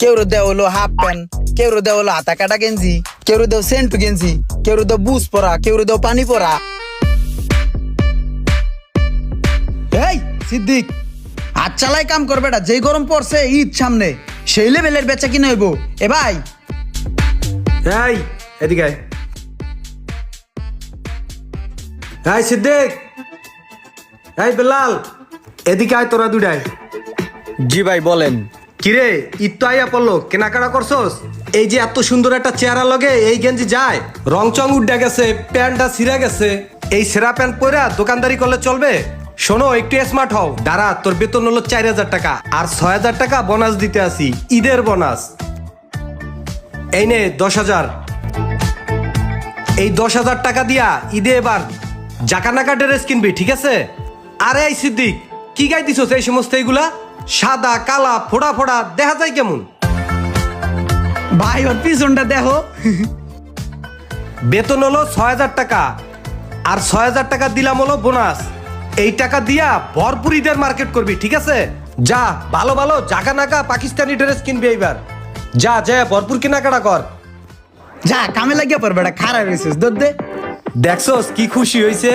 কেউ দেও হলো হাফ প্যান্ট কেউ দেও হলো হাতা কাটা গেঞ্জি কেউ দেও সেন্ট গেঞ্জি কেউ দেও বুস পরা কেউ দেও পানি পরা। এই সিদ্দিক হাত চালাই কাম করবে না যেই গরম পড়ছে ঈদ সামনে সেই লেভেলের বেচা কিনে হইব। এ ভাই। এই এদিকে আয়। এই সিদ্দিক। এই বেলাল এদিকে আয় তোরা দুটাই জি ভাই বলেন। কিরে, ঈদ তো আইয়া পড়ল, কেনাকাটা করছস? এই যে এত সুন্দর একটা চেহারা লগে এই গেঞ্জি যায়, রং চং উড্ডা গেছে, প্যান্টটা ছিঁড়া গেছে। এই সেরা প্যান্ট পরে দোকানদারি করলে চলবে? শোনো, একটু স্মার্ট হও। দাঁড়া, তোর বেতন হলো চার হাজার টাকা, আর ছয় হাজার টাকা বোনাস দিতে আসি, ঈদের বোনাস এই নে, দশ হাজার। এই দশ হাজার টাকা দিয়া ঈদে এবার জাকানাকা ড্রেস কিনবি ঠিক আছে? আরে, এই সিদ্দিক, কি গাই দিছস এই সমস্ত এইগুলা সাদা কালা ফোড়া ফোড়া দেখা যায় কেমন? ভাই ওর পিছনটা দেখো। বেতন হলো ছয় হাজার টাকা আর ছয় হাজার টাকা দিলাম হলো বোনাস। এই টাকা দিয়া ভরপুর ঈদের মার্কেট করবি ঠিক আছে? যা ভালো ভালো জাগা নাকা পাকিস্তানি ড্রেস কিনবি এইবার। যা যা ভরপুর কেনাকাটা কর। যা কামে লাগিয়া এটা খারাপ হয়েছিস দে। দেখছস কি খুশি হয়েছে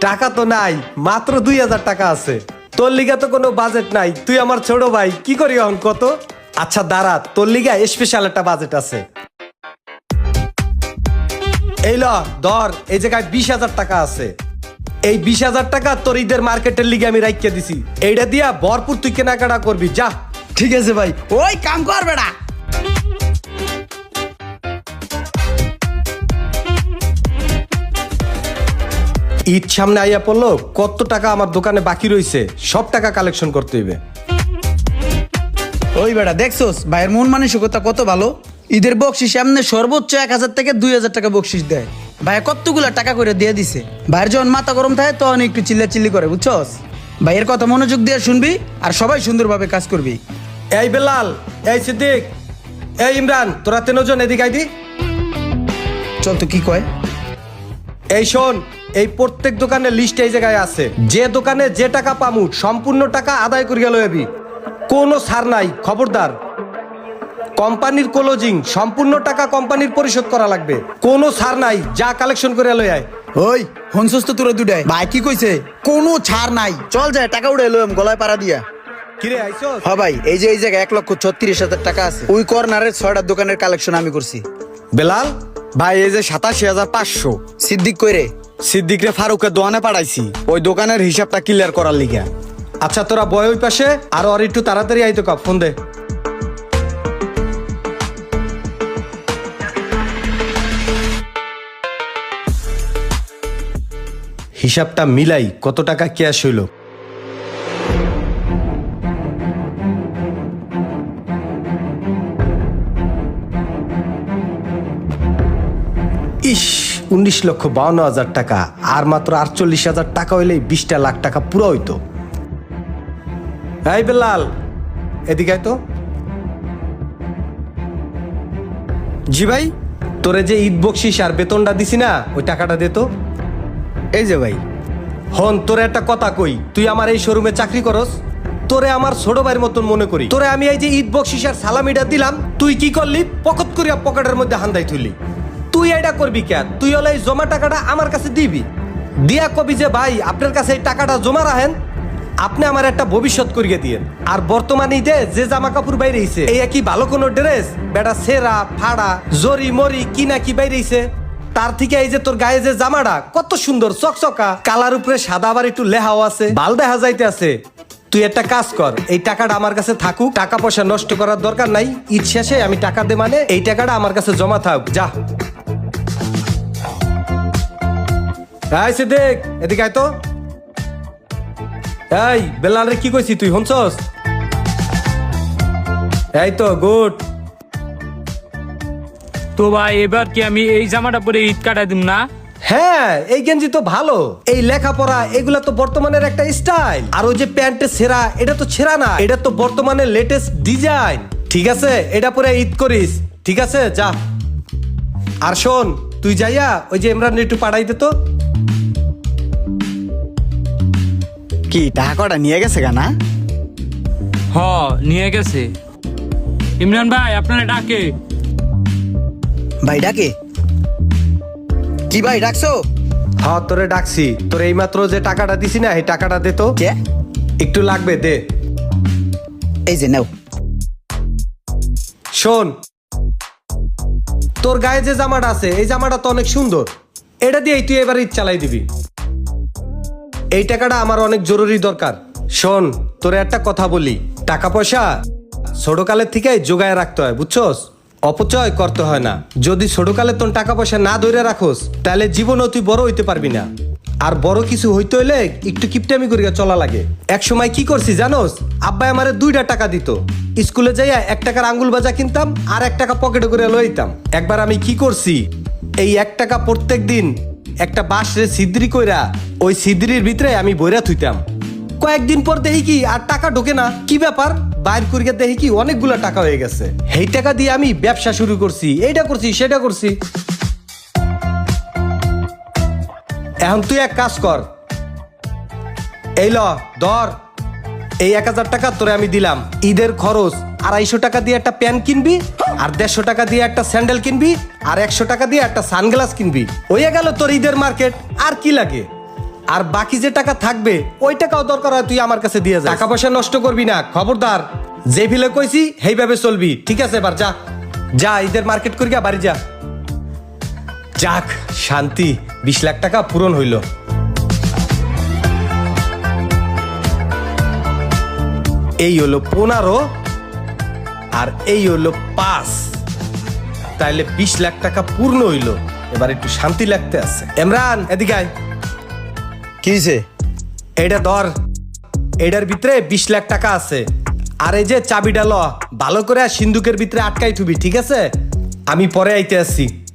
টাকা তো নাই মাত্র দুই হাজার টাকা আছে। তোর লিগা তো কোনো বাজেট নাই। তুই আমার ছোট ভাই, কি করি এখন কত? আচ্ছা দাঁড়া, তোর লিগা স্পেশাল একটা বাজেট আছে। এই ল, ধর, এই জায়গায় বিশ হাজার টাকা আছে। এই বিশ হাজার টাকা তোর ঈদের মার্কেটের লিগে আমি রাইখে দিছি। এইটা দিয়া ভরপুর তুই কেনাকাটা করবি, যা। ঠিক আছে ভাই। ওই কাম কর বেটা ঈদ সামনে আইয়া পড়ল কত টাকা আমার দোকানে বাকি রইছে সব টাকা কালেকশন করতে হইবে। ওই বেটা দেখছোস ভাইয়ের মন মানসিকতা কত ভালো? ঈদের বকশিস এমনি সর্বোচ্চ এক হাজার থেকে দুই হাজার টাকা বকশিস দেয়। ভাইয়া কতগুলা টাকা করে দিয়ে দিছে? ভাইয়ের যখন মাথা গরম থাকে তখন একটু চিল্লা চিল্লি করে বুঝছস? ভাইয়ের কথা মনোযোগ দিয়ে শুনবি আর সবাই সুন্দরভাবে কাজ করবি। এই বেলাল এই সিদ্দিক এই ইমরান তোরা তিনজন এদিকে আইদি চল তো কি কয়? এই শোন এই প্রত্যেক দোকানের লিস্ট এই জায়গায় আছে। যে দোকানে যে টাকা পামু সম্পূর্ণ টাকা আদায় করিয়া লইবি কোনো ছাড় নাই খবরদার। কোম্পানির ক্লোজিং সম্পূর্ণ টাকা কোম্পানির পরিশোধ করা লাগবে। কোনো ছাড় নাই যা কালেকশন করে লই আয়। ওই হনসস তো তোরা দুটাই। ভাই কি কইছে? কোনো ছাড় নাই। চল যায় টাকা উড়ে এলো গলায় পাড়া দিয়া। কিরে আইসস? হ ভাই এই যে এই জায়গায় এক লক্ষ ছত্রিশ হাজার টাকা আছে। ওই কর্নারের ছয়টা দোকানের কালেকশন আমি করছি। বেলাল ভাই এই যে সাতাশি হাজার পাঁচশো। সিদ্দিক কইরে সিদ্দিকরে ফারুকের দোকানে পাঠাইছি। ওই দোকানের হিসাবটা ক্লিয়ার করার লিগে। আচ্ছা তোরা বয় ওই পাশে, আর আর একটু তাড়াতাড়ি আইতো কাপ ফোন দে। হিসাবটা মিলাই কত টাকা ক্যাশ হইল? উনিশ লক্ষ বাউন্ন হাজার টাকা, আর মাত্র আটচল্লিশ হাজার টাকা হইলেই বিশটা লাখ টাকা পুরো হইতো। এই বেলাল, এদিকে তো। জি ভাই, তোরে যে ঈদ বকশিস আর বেতনটা দিছি না, ওই টাকাটা দে তো। এই যে ভাই, হন, তোরে একটা কথা কই, তুই আমার এই শোরুমে চাকরি করস, তোরে আমার ছোট ভাইয়ের মতন মনে করি। তোরে আমি এই যে ঈদ বকশিস আর সালামিটা দিলাম, তুই কি করলি? পকত করিয়া পকেটের মধ্যে হান্দাই তুললি। তুই এটা করবি কেন? তুই হলে এই জমা টাকাটা আমার কাছে দিবি। দিয়া কবি যে, ভাই, আপনার কাছে এই টাকাটা জমা রাখেন। আপনি আমার একটা ভবিষ্যৎ করিয়ে দিয়েন। আর বর্তমানে ঈদে যে জামা কাপড় বাইরেছে এই কি ভালো কোনো ড্রেস, বেটা সেরা, ফাড়া, জরি, মরি, কি না কি বাইরেছে তার থেকে এই যে তোর গায়ে যে জামাটা, কত সুন্দর, চকচকা। কালার উপরে সাদা, আবার একটু লেহাও আছে ভালো দেখা যাইতে আছে। তুই একটা কাজ কর, এই টাকাটা আমার কাছে থাকুক, টাকা পয়সা নষ্ট করার দরকার নাই। ঈদ শেষে আমি টাকা দে মানে এই টাকাটা আমার কাছে জমা থাক, যা। এই সিদ্দিক এদিকে আয় তো। এই বেলালে কি কইছি তুই শুনছস? এই তো গুড। তো ভাই এবার কি আমি এই জামাটা পরে ঈদ কাটাই দিম না? হ্যাঁ এই গেঞ্জি তো ভালো। এই লেখাপড়া এগুলা তো বর্তমানের একটা স্টাইল। আর ওই যে প্যান্টের ছেঁড়া এটা তো ছেঁড়া না। এটা তো বর্তমানের লেটেস্ট ডিজাইন ঠিক আছে? এটা পরে ঈদ করিস। ঠিক আছে? যা। আর শোন তুই যাইয়া ওই যে ইমরান একটু পাঠাই দে তো। কি টাকা কটা নিয়ে গেছে গানা হ নিয়ে গেছে। ইমরান ভাই আপনারা ডাকে। ভাই ডাকে? কি ভাই ডাকছো? হ্যাঁ তোরে ডাকছি। তোর এইমাত্র যে টাকাটা দিছি না এই টাকাটা দে তো। কে? একটু লাগবে দে। এই যে নাও। শোন তোর গায়ে যে জামাটা আছে এই জামাটা তো অনেক সুন্দর। এটা দিয়েই তুই এবার ঈদ চালাই দিবি। এই টাকাটা আমার অনেক জরুরি দরকার। শোন, তোরে একটা কথা বলি। টাকা পয়সা ছোটকালের থেকে জোগায় রাখতে হয়, বুঝছস? অপচয় করতে হয় না। যদি ছোটকালে তোর টাকা পয়সা না ধরে রাখোস, তাহলে জীবনও তুই বড় হইতে পারবি না। আর বড় কিছু হইতে হইলে একটু কিপটামি করিয়া চলা লাগে। এক সময় কি করছি জানোস? আব্বাই আমারে দুইটা টাকা দিত। স্কুলে যাইয়া এক টাকার আঙ্গুল বাজা কিনতাম আর এক টাকা পকেটে করে লইতাম একবার আমি কি করছি? এই এক টাকা প্রত্যেক দিন একটা বাঁশরে সিদ্রি কইরা ওই সিদ্রির ভিতরে আমি বইরা থুইতাম। কয়েকদিন পর দেখি কি আর টাকা ঢোকে না। কি ব্যাপার? বাইর করিয়া দেখি কি অনেকগুলা টাকা হয়ে গেছে। এই টাকা দিয়ে আমি ব্যবসা শুরু করছি, এইটা করছি, সেটা করছি। এখন তুই এক কাজ কর। এই ল, ধর। এই এক হাজার টাকা তোরে আমি দিলাম। ঈদের খরচ আড়াইশো টাকা দিয়ে একটা প্যান কিনবি, আর দেড়শো টাকা দিয়ে একটা স্যান্ডেল কিনবি, আর একশো টাকা দিয়ে একটা সানগ্লাস কিনবি। হয়ে গেল তোর ঈদের মার্কেট, আর কি লাগে? আর বাকি যে টাকা থাকবে, ওই টাকাও দরকার হয় তুই আমার কাছে দিয়ে যা। টাকা পয়সা নষ্ট করবি না, খবরদার। যে ফিলে কইছি, সেইভাবে চলবি। ঠিক আছে, এবার যা। যা, ঈদের মার্কেট করি গা বাড়ি যা। যাক, শান্তি, বিশ লাখ টাকা পূরণ হইল। এই হলো পনেরো আর এই হলো পাঁচ। তাইলে বিশ লাখ টাকা পূর্ণ হইল। এবার একটু শান্তি লাগতে আছে। এমরান এদিকে আয়। কি যে এইটা ধর। এটার ভিতরে বিশ লাখ টাকা আছে। আর এই যে চাবিটা ল ভালো করে সিন্ধুকের ভিতরে আটকাই থুবি ঠিক আছে? আমি পরে আইতে আসছি